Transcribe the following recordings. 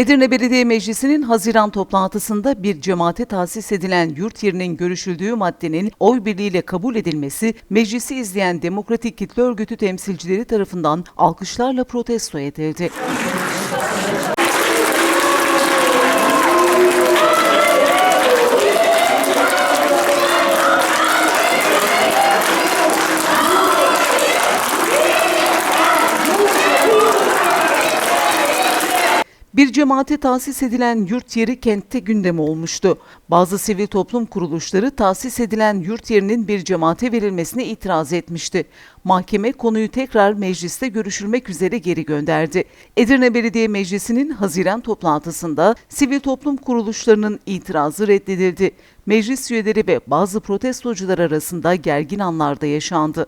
Edirne Belediye Meclisi'nin Haziran toplantısında bir cemaate tahsis edilen yurt yerinin görüşüldüğü maddenin oy birliğiyle kabul edilmesi, meclisi izleyen Demokratik Kitle Örgütü temsilcileri tarafından alkışlarla protesto edildi. Bir cemaate tahsis edilen yurt yeri kentte gündem olmuştu. Bazı sivil toplum kuruluşları tahsis edilen yurt yerinin bir cemaate verilmesine itiraz etmişti. Mahkeme konuyu tekrar mecliste görüşülmek üzere geri gönderdi. Edirne Belediye Meclisi'nin Haziran toplantısında sivil toplum kuruluşlarının itirazı reddedildi. Meclis üyeleri ve bazı protestocular arasında gergin anlarda yaşandı.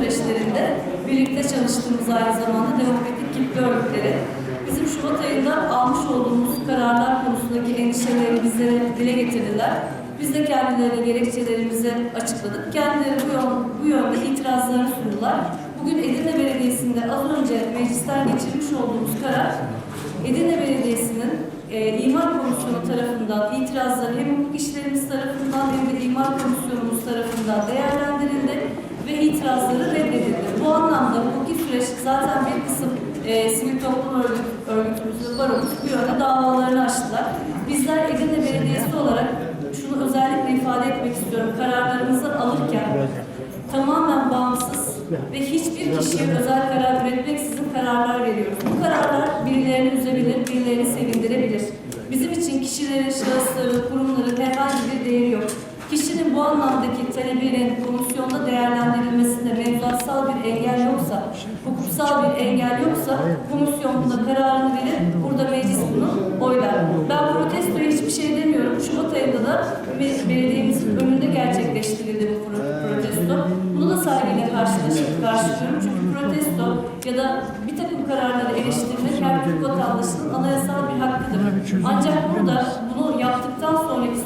Süreçlerinde birlikte çalıştığımız aynı zamanda demokratik kitle örgütleri bizim Şubat ayında almış olduğumuz kararlar konusundaki endişeleri bizlere dile getirdiler. Biz de kendilerine gerekçelerimizi açıkladık. Kendileri bu, yön, bu yönde itirazlarını sundular. Bugün Edirne Belediyesi'nde az önce meclisten geçirmiş olduğumuz karar, Edirne Belediyesi'nin e, İmar Komisyonu tarafından itirazları hem işlerimiz tarafından hem de İmar Komisyonumuz tarafından değerlendirildi ve itirazları reddedildi. Bu anlamda hukuki süreç zaten bir kısım e, sivil toplum örgüt, örgütümüz ve baromuz bu yönde davalarını açtılar. Bizler Edirne Belediyesi olarak şunu özellikle ifade etmek istiyorum. Kararlarımızı alırken tamamen bağımsız ve hiçbir kişiye özel karar üretmeksizin kararlar veriyoruz. Bu kararlar birilerini üzebilir, birilerini sevindirebilir. Bizim için kişilerin, şahısların, kurumların herhangi bir değeri yok. Kişinin bu anlamdaki talebinin komisyonda değerlendirilmesinde hukuksal bir engel yoksa komisyon buna kararını verir, burada meclis bunu oylar. Ben protestoya hiçbir şey demiyorum. Şubat ayında da be- belediyemizin önünde gerçekleştirildi bu pro- protesto. Bunu da saygıyla karşılıyorum. Çünkü protesto ya da bir takım kararları eleştirmek her Türk vatandaşının anayasal bir hakkıdır. Ancak burada bunu yaptıktan sonraki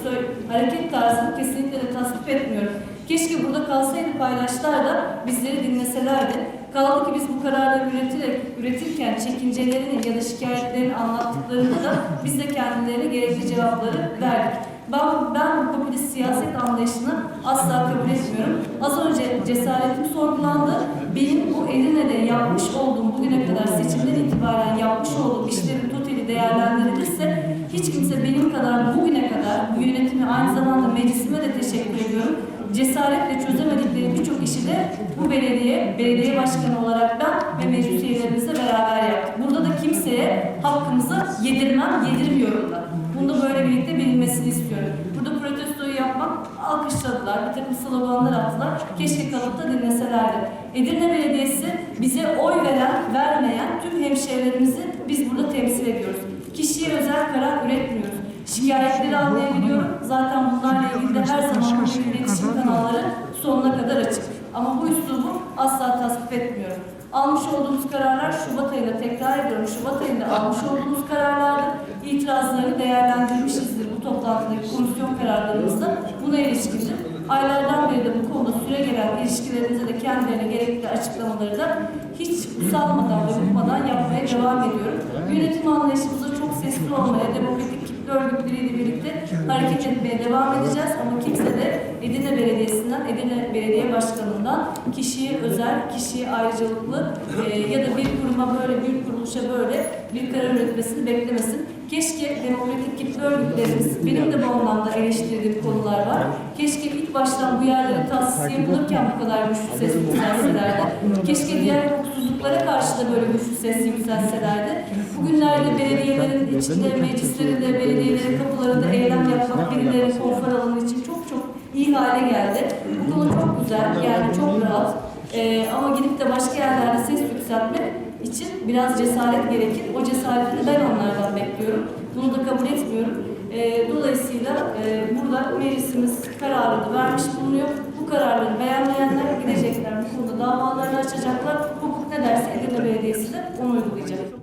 hareket tarzını kesinlikle de tasvip etmiyorum. Keşke burada kalsaydı paylaşlar da bizleri dinleselerdi. Kaldı ki biz bu kararları üreterek, üretirken çekincelerinin ya da şikayetlerini anlattıklarında da biz de kendilerine gerekli cevapları verdik. Ben, ben bu popülist siyaset anlayışını asla kabul etmiyorum. Az önce cesaretim sorgulandı. Benim bu Edirne'de yapmış olduğum, bugüne kadar seçimden itibaren yapmış olduğum işlerin totali değerlendirilirse hiç kimse benim kadar bugüne kadar bu yönetimi aynı zamanda meclisime de teşekkür ediyorum. Cesaretle çözemedikleri birçok işi de bu belediye, belediye başkanı olarak ben ve meclis üyelerimizle beraber yaptık. Burada da kimseye hakkımızı yedirmem, yedirmiyorum da. Bunu da böyle birlikte bilinmesini istiyorum. Burada protestoyu yapmak alkışladılar, bir takım sloganlar attılar. Keşke kalıp da dinleselerdi. Edirne Belediyesi bize oy veren, vermeyen tüm hemşehrilerimizi biz burada temsil ediyoruz. Kişiye özel karar üretmiyoruz. Şikayetleri etmiyorum. Almış olduğumuz kararlar Şubat ayında tekrar ediyorum. Şubat ayında almış olduğumuz kararlardı. İtirazlarını değerlendirmişizdir bu toplantıdaki komisyon kararlarımızda. Buna ilişkindir. Aylardan beri de bu konuda süre gelen ilişkilerimize de kendilerine gerekli açıklamaları da hiç usalmadan ve bıkmadan yapmaya devam ediyorum. Yönetim anlayışımızda çok sesli olmaya, demokratik örgütleriyle birlikte hareket etmeye devam edeceğiz. Ama kimse de Edirne Belediyesi'nden, Edirne Belediye Başkanı'ndan kişiye özel, kişiye ayrıcalıklı e, ya da bir kuruma böyle, bir kuruluşa böyle bir karar üretmesini beklemesin. Keşke demokratik kitle örgütlerimiz, benim de bu anlamda eleştirdiğim konular var. Keşke ilk baştan bu yerlere tahsis yapılırken bu kadar güçlü ses yükselselerdi. Keşke diğer hukuksuzluklara karşı da böyle güçlü ses yükselselerdi. Bugünlerde belediyelerin içinde, meclislerinde, belediyelerin kapılarında eylem yapmak birileri konfor alanı için çok çok iyi hale geldi. Bu konu çok güzel, yani çok rahat. Ee, ama gidip de başka yerlerde ses yükseltmek için biraz cesaret gerekir. O cesareti ben onlardan bekliyorum. Bunu da kabul etmiyorum. E, dolayısıyla e, burada meclisimiz kararını vermiş bulunuyor. Bu kararları beğenmeyenler gidecekler bu konuda davalarını açacaklar. Hukuk ne derse Edirne Belediyesi de onu uygulayacak.